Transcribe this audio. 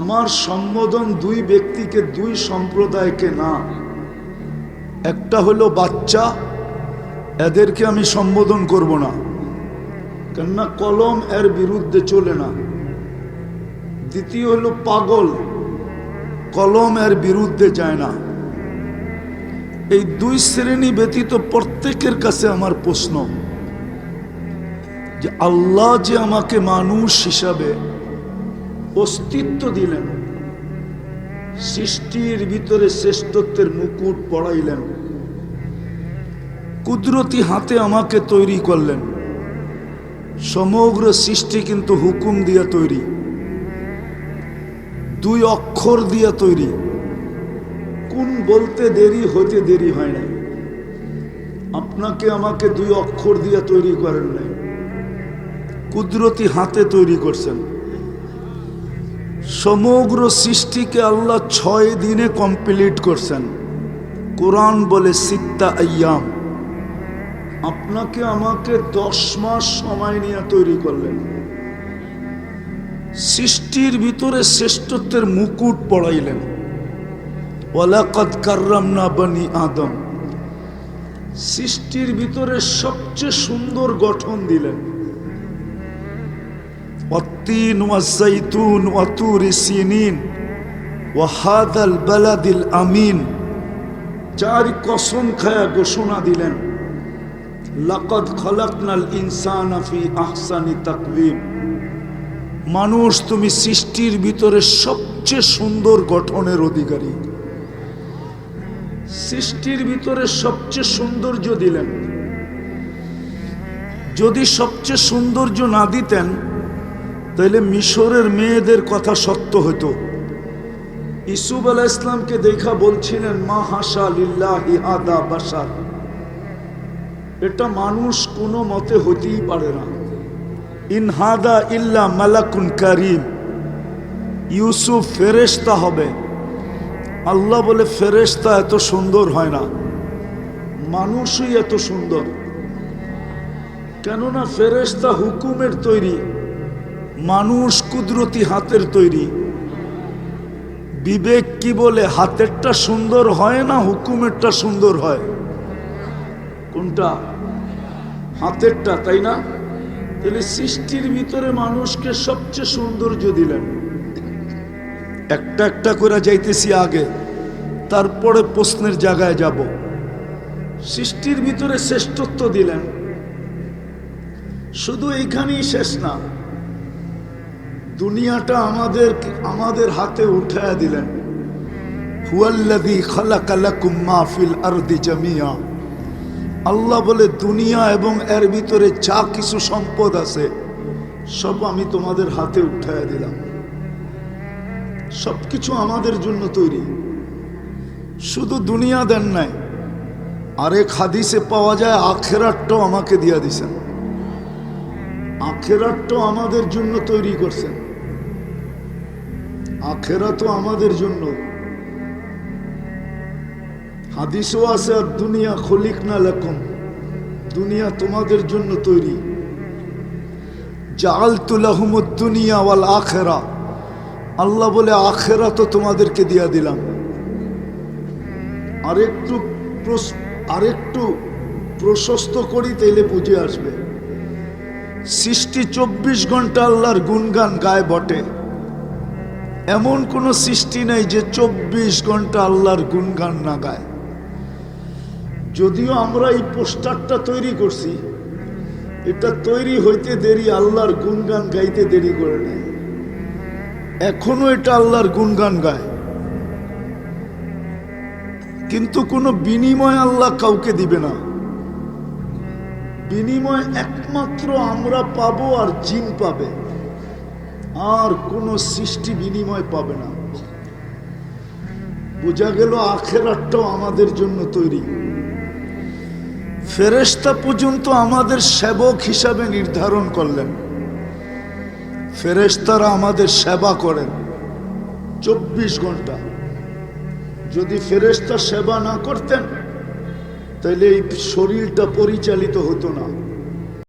আমার সম্বোধন দুই ব্যক্তিকে, দুই সম্প্রদায়কে না। একটা হলো বাচ্চা, এদেরকে আমি সম্বোধন করব না। কেননা কলম এর বিরুদ্ধে চলে না। দ্বিতীয় হলো পাগল, কলম এর বিরুদ্ধে যায় না। এই দুই শ্রেণি ব্যতীত প্রত্যেকের কাছে আমার প্রশ্ন যে আল্লাহ যে আমাকে মানুষ হিসাবে অস্তিত্ব দিলেন। সৃষ্টির ভিতরে শ্রেষ্ঠত্বের মুকুট পড়াইলেন। কুদরতি হাতে আমাকে তৈরি করলেন। সমগ্র সৃষ্টি কিন্তু হুকুম দিয়া তৈরি। দুই অক্ষর দিয়া তৈরি। কোন বলতে দেরি হতে দেরি হয় নাই। আপনাকে আমাকে দুই অক্ষর দিয়া তৈরি করেন নাই। কুদরতি হাতে তৈরি করছেন। সমগ্র সৃষ্টিকে আল্লাহ ছয় দিনে কমপ্লিট করছেন। কোরআন বলে সিত্তা আয়াম। আপনাকে আমাকে দশ মাস সময় নিয়ে তৈরি করলেন। সৃষ্টির ভিতরে শ্রেষ্ঠত্বের মুকুট পড়াইলেন। ওয়ালাকাদ কার্রামনা বনি আদম। সৃষ্টির ভিতরে সবচেয়ে সুন্দর গঠন দিলেন। والتين والزيتون وطور سينين وهذا البلد الأمين চার কসম খায়া ঘোষণা দিলেন লাকাদ খলাকনাল ইনসানা ফি আহসানি তাকওয়িম মানুষ তুমি সৃষ্টির ভিতরে সবচেয়ে সুন্দর গঠনের অধিকারী সৃষ্টির ভিতরে সবচেয়ে সৌন্দর্য দিলেন যদি সবচেয়ে সৌন্দর্য না দিতেন তাইলে মিশরের মেয়েদের কথা সত্য হতো ইসুব আলাহ ইসলামকে দেখা বলছিলেন, মা হাসা লিল্লাহি আদা বাসার এটা মানুষ কোনো মতে হতেই পারে না। ইনহাদা ইল্লা মালাকুন কারিম। ইউসুফ ফেরেশতা হবে। আল্লাহ বলে, ফেরেশতা এত সুন্দর হয় না। মানুষই এত সুন্দর। কেননা ফেরেশতা হুকুমের তৈরি। মানুষ কুদরতি হাতের তৈরি। বিবেক কি বলে, হাতেরটা সুন্দর হয় না হুকুমেরটা সুন্দর হয়? কোনটা? হাতেরটা, তাই না? তাহলে সৃষ্টির ভিতরে মানুষকে সবচেয়ে সৌন্দর্য দিলেন। একটা একটা করে যাইতেছি আগে, তারপরে প্রশ্নের জায়গায় যাব। সৃষ্টির ভিতরে শ্রেষ্ঠত্ব দিলেন। শুধু এইখানেই শেষ না দুনিয়াটা আমাদের আমাদের হাতে উঠায় দিলেন। হুয়াল্লাযী খালাকা লাকুম মা ফিল আরদি জামিয়া। আল্লাহ বলে, দুনিয়া এবং এর ভিতরে যা কিছু সম্পদ আছে, সব আমি তোমাদের হাতে উঠায় দিলাম। সবকিছু আমাদের জন্য তৈরি। শুধু দুনিয়া দেন নাই, আরেক হাদিসে পাওয়া যায় আখেরাটটাও আমাকে দিয়া দিছেন। আখেরাটটাও আমাদের জন্য তৈরি করছেন। আখেরা তো আমাদের জন্য। হাদিসও আছে, আর দুনিয়া খলিক না লেখম দুনিয়া তোমাদের জন্য তৈরি। জাল তুলাহুমুদ দুনিয়া ওয়াল আখেরা। আল্লাহ বলে আখেরা তো তোমাদেরকে দিয়া দিলাম। আরেকটু আরেকটু প্রশস্ত করি, তাইলে বুঝে আসবে। সৃষ্টি চব্বিশ ঘণ্টা আল্লাহর গুনগান গায়ে বটে। এমন কোনো সৃষ্টি নাই যে চব্বিশ ঘণ্টা আল্লাহর গুনগান না গায়। যদিও আমরা এই পোস্টারটা তৈরি করছি, এটা তৈরি হইতে দেরি, আল্লাহর গুনগান গাইতে দেরি করে নেয় এখনও এটা আল্লাহর গুনগান গায়। কিন্তু কোনো বিনিময় আল্লাহ কাউকে দিবে না। বিনিময় একমাত্র আমরা পাবো আর জিন পাবে। আর কোনো সৃষ্টি বিনিময় পাবে না। বোঝা গেল আখেরাতটাও আমাদের জন্য তৈরি। ফেরেশতা পর্যন্ত আমাদের সেবক হিসাবে নির্ধারণ করলেন। ফেরেশতারা আমাদের সেবা করেন। চব্বিশ ঘণ্টা। যদি ফেরেশতা সেবা না করতেন তাহলে এই শরীরটা পরিচালিত হতো না।